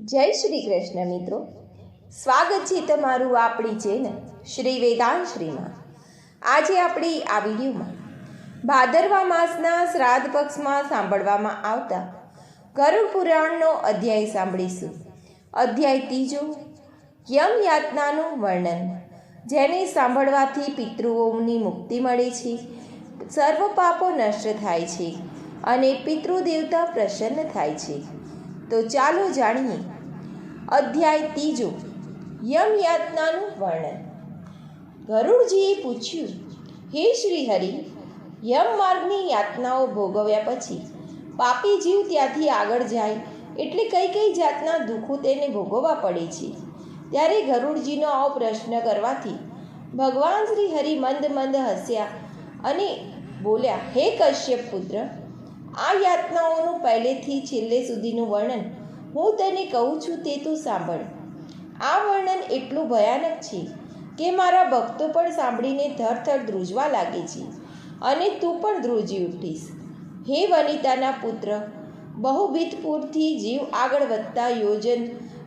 જય શ્રી કૃષ્ણ મિત્રો. સ્વાગત છે તમારું આપણી ચેનલ શ્રી વેદાંત શ્રીમાં આજે આપણી આ વિડીયોમાં ભાદરવા માસના શ્રાદ્ધ પક્ષમાં સાંભળવામાં આવતા ગરુડ પુરાણનો અધ્યાય સાંભળીશું. અધ્યાય ત્રીજો, યમ યાતનાનું વર્ણન. જેને સાંભળવાથી પિતૃઓની મુક્તિ મળે છે, સર્વ પાપો નષ્ટ થાય છે અને પિતૃદેવતા પ્રસન્ન થાય છે. તો ચાલો જાણીએ. અધ્યાય ત્રીજો. યમ યાતનાનું વર્ણન. ગરુડજીએ પૂછ્યું, હે શ્રી હરિ યમ માર્ગની યાતનાઓ ભોગવ્યા પછી પાપી જીવ ત્યાંથી આગળ જાય એટલે કઈ કઈ જાતના દુઃખો તેને ભોગવવા પડે છે? ત્યારે ગરુડજીનો આવો પ્રશ્ન કરવાથી ભગવાન શ્રી હરિ મંદ મંદ હસ્યા અને બોલ્યા, હે કશ્યપ પુત્ર આ યાતનાઓનું પહેલેથી છેલ્લે સુધીનું વર્ણન. હું તને કહું છું તે તું સાંભળ. આ વર્ણન એટલું ભયાનક છે કે મારા ભક્તો પણ સાંભળીને ધરથર ધ્રુજવા લાગે છે અને તું પણ ધ્રુજી ઉઠીશ. હે વનિતાના પુત્ર, બહુભીતપુરથી જીવ આગળ વધતા યોજન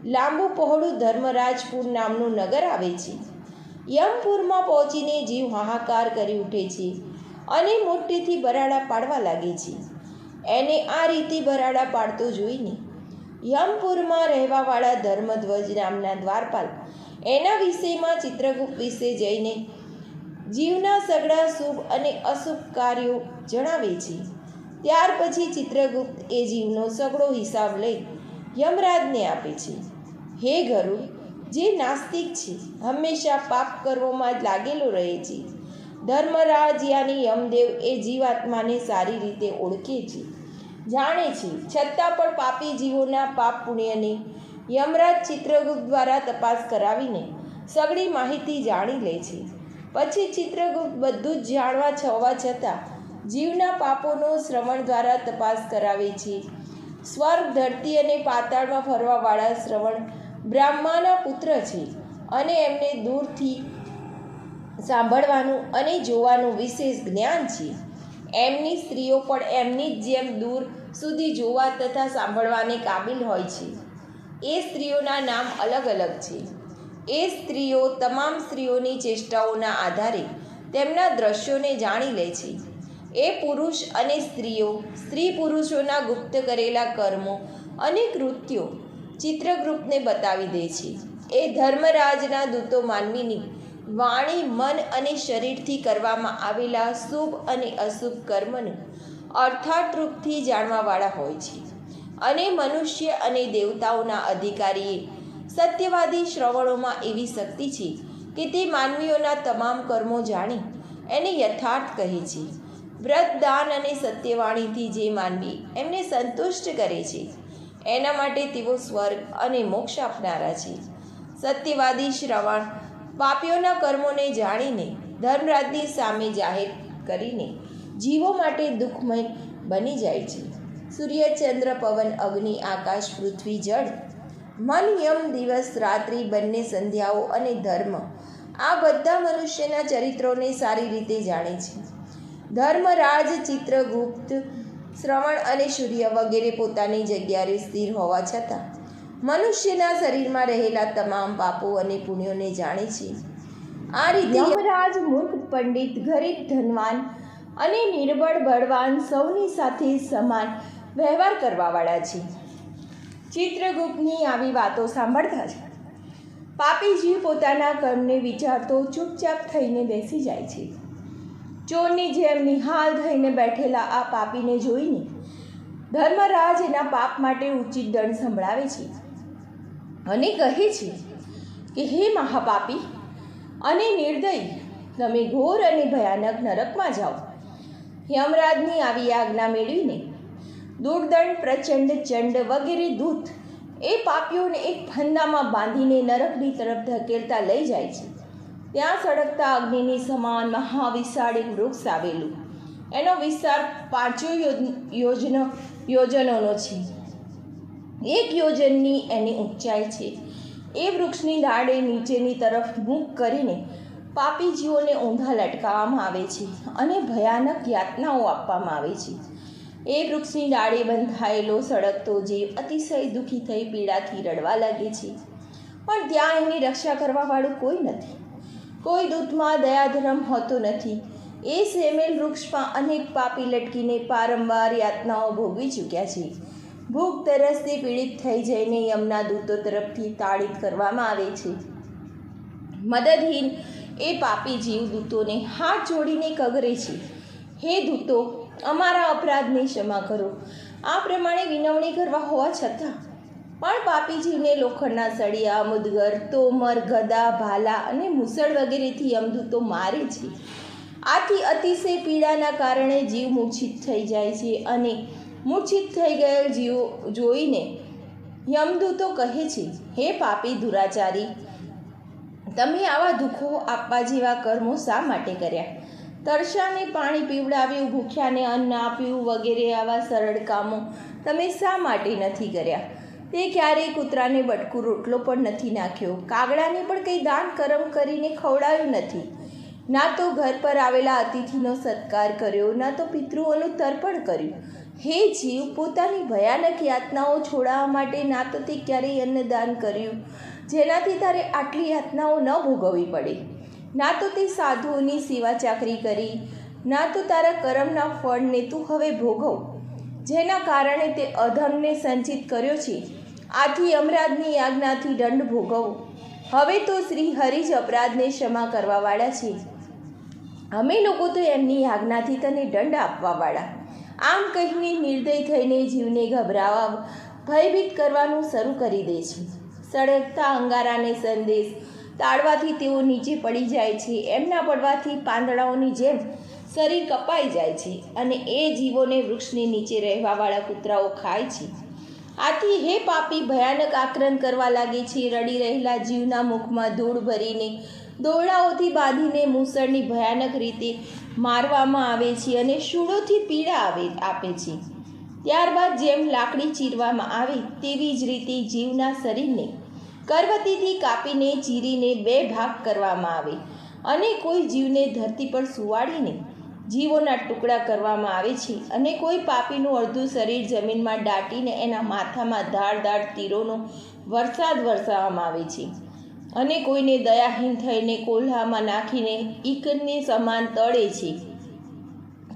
લાંબુ પહોળું ધર્મરાજપુર નામનું નગર આવે છે. યમપુરમાં પહોંચીને જીવ હાહાકાર કરી ઉઠે છે અને મોટેથી બરાડા પાડવા લાગે છે. એને આ રીતે ભરાડા પાડતો જોઈને યમપુરમાં રહેવાવાળા ધર્મધ્વજ નામના દ્વારપાલ એના વિષયમાં ચિત્રગુપ્ત વિશે જઈને જીવના સગળા શુભ અને અશુભ કાર્યો જણાવે છે. ત્યાર પછી ચિત્રગુપ્ત એ જીવનો સગળો હિસાબ લઈ યમરાજને આપે છે. હે ગરુડ, જે નાસ્તિક છે, હંમેશા પાપ કરવામાં જ લાગેલો રહે છે. ધર્મરાજ યાની યમદેવ એ જીવાત્માને સારી રીતે ઓળખે છે. જાણે છે, છતાં પણ પાપી જીવોના પાપ પુણ્યને યમરાજ ચિત્રગુપ્ત દ્વારા તપાસ કરાવીને સગળી માહિતી જાણી લે છે. પછી ચિત્રગુપ્ત બધું જ જાણવા છવા છતાં જીવના પાપોનો શ્રવણ દ્વારા તપાસ કરાવે છે. સ્વર્ગ, ધરતી અને પાતાળમાં ફરવાવાળા શ્રવણ બ્રાહ્માના પુત્ર છે અને એમને દૂરથી સાંભળવાનું અને જોવાનું વિશેષ જ્ઞાન છે. એમની સ્ત્રીઓ પણ એમની જ જેમ દૂર સુધી જોવા તથા સાંભળવાને કાબિલ હોય છે. એ સ્ત્રીઓના નામ અલગ અલગ છે. એ સ્ત્રીઓ તમામ સ્ત્રીઓની ચેષ્ટાઓના આધારે તેમના દ્રશ્યોને જાણી લે છે. એ પુરુષ અને સ્ત્રીઓ સ્ત્રી પુરુષોના ગુપ્ત કરેલા કર્મો અને કૃત્યો ચિત્રગુપ્તને બતાવી દે છે. એ ધર્મરાજના દૂતો માનવીની વાણી, મન અને શરીરથી કરવામાં આવેલા શુભ અને અશુભ કર્મનું અર્થાત રૂપથી જાણવાવાળા હોય છે. અને મનુષ્ય અને દેવતાઓના અધિકારીએ સત્યવાદી શ્રવણોમાં એવી શક્તિ છે કે તે માનવીઓના તમામ કર્મો જાણી એને યથાર્થ કહે છે. વ્રત, દાન અને સત્યવાણીથી જે માનવી એમને સંતુષ્ટ કરે છે, એના માટે તેઓ સ્વર્ગ અને મોક્ષ આપનારા છે. સત્યવાદી શ્રવણ પાપીઓના કર્મોને જાણીને ધર્મરાજની સામે જાહેર કરીને જીવો માટે દુઃખમય બની જાય છે. સૂર્ય, ચંદ્ર, પવન, અગ્નિ, આકાશ, પૃથ્વી, જળ, મન, યમ, દિવસ, રાત્રિ, બંને સંધ્યાઓ અને ધર્મ આ બધા મનુષ્યના ચરિત્રોને સારી રીતે જાણે છે. ધર્મરાજ ચિત્રગુપ્ત શ્રવણ અને સૂર્ય વગેરે પોતાની જગ્યાએ સ્થિર હોવા છતાં મનુષ્યના શરીરમાં રહેલા તમામ પાપો અને પુણ્યોને જાણે છે. આ રીતે યમરાજ મૂર્ખ પંડિત ગરીબ ધનવાન અને નિર્બળ બળવાન સૌની સાથે સમાન વ્યવહાર કરવાવાળા છે. ચિત્રગુપ્તની આવી વાતો સાંભળતા જ પાપી જીવ પોતાના કર્મને વિચારતો ચૂપચાપ થઈને બેસી જાય છે. ચોરની જેમ નિહાલ થઈને બેઠેલા આ પાપીને જોઈને ધર્મરાજ એના પાપ માટે ઉચિત દંડ સંભળાવે છે. અને કહે છે કે, હે મહાપાપી, અને નિર્દય, તમે ઘોર અને ભયાનક નરકમાં જાઓ. યમરાજની આવી આજ્ઞા મેળવીને દુર્દંડ, પ્રચંડ, ચંડ વગેરે દૂત એ પાપીઓને એક ફંદામાં બાંધીને નરકની તરફ ધકેલતા લઈ જાય છે. ત્યાં સળગતા અગ્નિની સમાન મહાવિશાળ એક વૃક્ષ આવેલું. એનો વિસ્તાર પાંચો યોજનો, યોજનોનો છે. એક યોજનની એની ઊંચાઈ છે. એ વૃક્ષની ડાળે નીચેની તરફ મૂક કરીને પાપી જીવોને ઊંધા લટકાવવામાં આવે છે અને ભયાનક યાતનાઓ આપવામાં આવે છે. એ વૃક્ષની ડાળે બંધાયેલો સળગતો જીવ અતિશય દુઃખી થઈ પીડાથી રડવા લાગે છે. પણ ત્યાં એની રક્ષા કરવાવાળું કોઈ નથી. કોઈ દૂતમાં દયાધર્મ હોતો નથી. એ સેમેલ વૃક્ષમાં અનેક પાપી લટકીને પારંવાર યાતનાઓ ભોગવી ચૂક્યા છે. ભૂખ તરસથી પીડિત થઈ જઈને યમના દૂતો તરફથી તાળિત કરવામાં આવે છે. મદદહીન એ પાપી જીવ દૂતોને હાથ જોડીને કગરે છે. હે દૂતો, અમારા અપરાધને ક્ષમા કરો. આ પ્રમાણે વિનવણી કરવા હોવા છતાં પણ પાપીજીને લોખંડના સળિયા, મુદગર, તોમર, ગદા, ભાલા અને મુસળ વગેરેથી યમદૂતો મારે છે. આથી અતિશય પીડાના કારણે જીવ મૂર્છિત થઈ જાય છે અને મૂર્છિત થઈ ગયેલ જીવ જોઈને યમદૂતો કહે છે, હે પાપી દુરાચારી, તમે આવા દુઃખો આપવા જેવા કર્મો શા માટે કર્યા? તરસાને પાણી પીવડાવ્યું, ભૂખ્યાને અન્ન આપ્યું વગેરે આવા સરળ કામો તમે શા માટે નથી કર્યા? તે ક્યારેય કૂતરાને બટકું રોટલો પણ નથી નાખ્યો, કાગડાને પણ કંઈ દાન કરમ કરીને ખવડાવ્યું નથી. ના તો ઘર પર આવેલા અતિથિનો સત્કાર કર્યો, ના તો પિતૃઓનું તર્પણ કર્યું. હે જીવ, પોતાની ભયાનક યાતનાઓ છોડાવવા માટે ના તો તે ક્યારેય અન્નદાન કર્યું. જેનાથી તારે આટલી યાતનાઓ ન ભોગવવી પડે. ના તો તે સાધુઓની સેવા ચાકરી કરી. ના તો તારા કર્મના ફળને તું હવે ભોગવ. જેના કારણે તે અધમને સંચિત કર્યો છે. આથી અમરાજની આજ્ઞાથી દંડ ભોગવો. હવે તો શ્રી હરિ જ અપરાધને ક્ષમા કરવાવાળા છે. અમે લોકો તો એમની આજ્ઞાથી તને દંડ આપવાવાળા. આમ કહીને નિર્દય થઈને જીવને ગભરાવા ભયભીત કરવાનું શરૂ કરી દે છે. સળગતા અંગારાને સંદેશ તાળવાથી તેઓ નીચે પડી જાય છે. એમના પડવાથી પાંદડાઓની જેમ શરીર કપાઈ જાય છે અને એ જીવોને વૃક્ષની નીચે રહેવાવાળા કૂતરાઓ ખાય છે. આથી હે પાપી ભયાનક આક્રંદ કરવા લાગે છે. રડી રહેલા જીવના મુખમાં ધૂળ ભરીને દોરડાઓથી બાંધીને મૂસળની ભયાનક રીતે મારવામાં આવે છે અને શૂળોથી પીડા આવે, આપે છે. ત્યારબાદ જેમ લાકડી ચીરવામાં આવે, તેવી જ રીતે જીવના શરીરને કરવતીથી કાપીને ચીરીને બે ભાગ કરવામાં આવે અને કોઈ જીવને ધરતી પર સુવાડીને જીવોના ટુકડા કરવામાં આવે છે અને કોઈ પાપીનું અડધું શરીર જમીનમાં દાટીને એના માથામાં ધાર ધાડ તીરોનો વરસાદ વરસાવવામાં આવે છે. અને કોઈને દયાહીન થઈને કોલ્હામાં નાખીને ઈકનની સમાન તળે છે.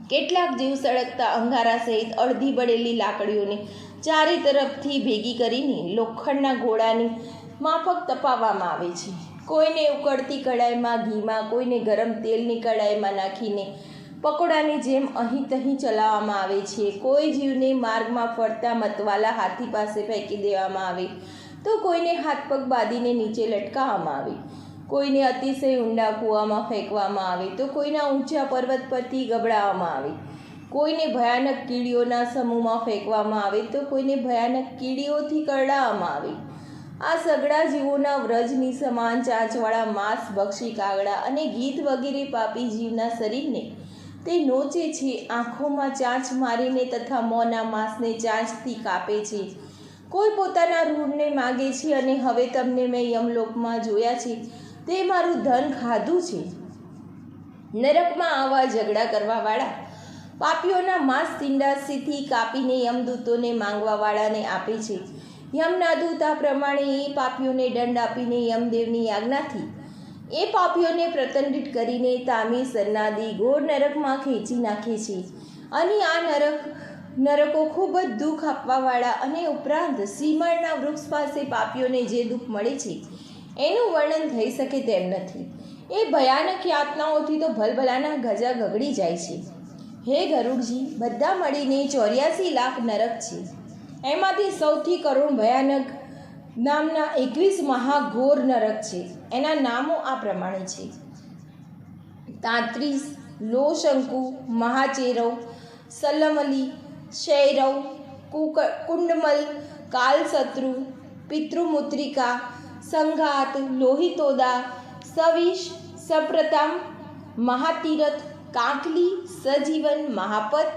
કેટલાક જીવ સળગતા અંગારા સહિત અડધી બળેલી લાકડીઓને ચારે તરફથી ભેગી કરીને લોખંડના ઘોડાની માફક તપાવવામાં આવે છે. કોઈને ઉકળતી કડાઈમાં ઘીમાં, કોઈને ગરમ તેલની કડાઈમાં નાખીને પકોડાની જેમ અહીં તહીં ચલાવવામાં આવે છે. કોઈ જીવને માર્ગમાં ફરતા મતવાલા હાથી પાસે ફેંકી દેવામાં આવે. તો કોઈને હાથ પગ બાંધીને નીચે લટકાવવામાં આવે. કોઈને અતિશય ઊંડા કૂવામાં ફેંકવામાં આવે તો કોઈના ઊંચા પર્વત પરથી ગબડાવવામાં આવે. કોઈને ભયાનક કીડીઓના સમૂહમાં ફેંકવામાં આવે તો કોઈને ભયાનક કીડીઓથી કરડાવવામાં આવે. આ સગડા જીવોના વ્રજની સમાન ચાંચવાળા માંસ, બક્ષી, કાગડા અને ગીત વગેરે પાપી જીવના શરીરને તે નોચે છે, આંખોમાં ચાંચ મારીને તથા મોંના માંસને ચાંચથી કાપે છે. કોઈ પોતાના ઋણને માગે છે અને હવે તમને મેં યમલોકમાં જોયા છે, તે મારું ધન ખાધું છે. નરકમાં આવા ઝઘડા કરવાવાળા, પાપીઓના માંસ તિંડાસીથી કાપીને યમદૂતોને માંગવાવાળાને આપે છે. યમના દૂત પ્રમાણે એ પાપીઓને દંડ આપીને યમદેવની આજ્ઞાથી, એ પાપીઓને પ્રતંડિત કરીને તામી સરનાદી ગોળ નરકમાં ખેંચી નાખે છે. અને આ નરક નરકો ખૂબ જ દુઃખ આપવાવાળા અને ઉપરાંત સીમળના વૃક્ષ પાસે પાપીઓને જે દુઃખ મળે છે, એનું વર્ણન થઈ શકે તેમ નથી. એ ભયાનક યાતનાઓથી તો ભલભલાના ગજા ગગડી જાય છે. હે ગરુડજી, બધા મળીને ચોર્યાસી લાખ નરક છે. એમાંથી સૌથી કરુણ ભયાનક નામના એકવીસ મહાઘોર નરક છે. એના નામો આ પ્રમાણે છે. તાંત્રીસ, લોશંકુ, મહાચેરવ, સલ્લમલી શૈરવ, કુક, કુંડમલ, કાલશત્રુ પિતૃમુત્રિકા સંઘાત, લોહિતોદા, સવિશ સપ્રતામ મહાતીરથ, કાંકલી, સજીવન, મહાપત,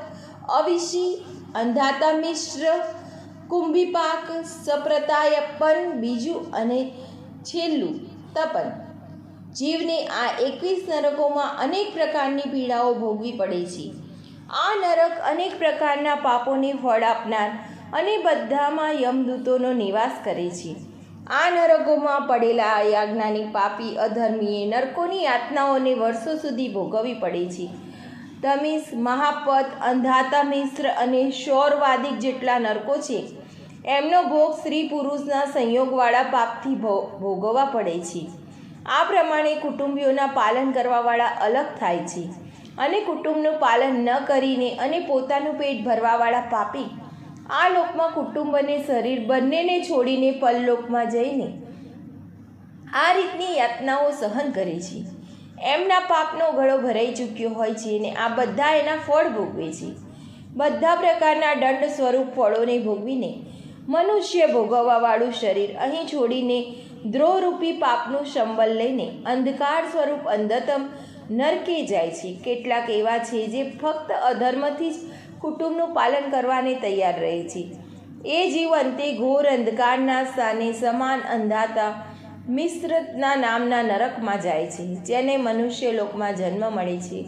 અવિશી, અંધાતા મિશ્ર, કુંભીપાક સપ્રતાયપન બીજું અને છેલ્લું તપન. જીવને આ એકવીસ નરકોમાં અનેક પ્રકારની પીડાઓ ભોગવી પડે છે. આ નરક અનેક પ્રકારના પાપોને ફળ આપનાર અને બધામાં યમદૂતોનો નિવાસ કરે છે. આ નરકોમાં પડેલા યાજ્ઞાની પાપી અધર્મીએ નરકોની યાતનાઓને વર્ષો સુધી ભોગવવી પડે છે. તમિસ, મહાપત, અંધાતા મિશ્ર અને શૌરવાદિક જેટલા નરકો છે, એમનો ભોગ સ્ત્રી પુરુષના સંયોગવાળા પાપથી ભોગવવા પડે છે. આ પ્રમાણે કુટુંબીઓના પાલન કરવાવાળા અલગ થાય છે. અને કુટુંબનું પાલન ન કરીને અને પોતાનું પેટ ભરવાવાળા પાપી. આ લોકમાં કુટુંબ અને શરીર બંનેને છોડીને પરલોકમાં જઈને આ રીતની યાતનાઓ સહન કરે છે. એમના પાપનો ગળો ભરાઈ ચૂક્યો હોય છે અને આ બધા એના ફળ ભોગવે છે. બધા પ્રકારના દંડ સ્વરૂપ ફળોને ભોગવીને મનુષ્ય ભોગવવાવાળું શરીર અહીં છોડીને દ્રોહરૂપી પાપનું સંબલ લઈને અંધકાર સ્વરૂપ અંધતમ નરકે જાય છે. કેટલાક એવા છે જે ફક્ત અધર્મથી જ કુટુંબનું પાલન કરવાને તૈયાર રહે છે. એ જીવન તે ઘોર અંધકારના સ્થાને સમાન અંધાતા મિશ્રતના નામના નરકમાં જાય છે, જેને મનુષ્ય લોકમાં જન્મ મળે છે.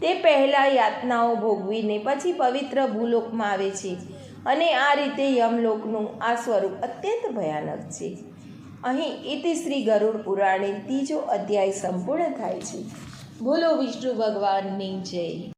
તે પહેલાં યાતનાઓ ભોગવીને પછી પવિત્ર ભૂલોકમાં આવે છે અને આ રીતે યમલોકનું આ સ્વરૂપ અત્યંત ભયાનક છે. અહીં ઇતિ શ્રી ગરુડ પુરાણે ત્રીજો અધ્યાય સંપૂર્ણ થાય છે. બોલો વિષ્ણુ ભગવાનની જય.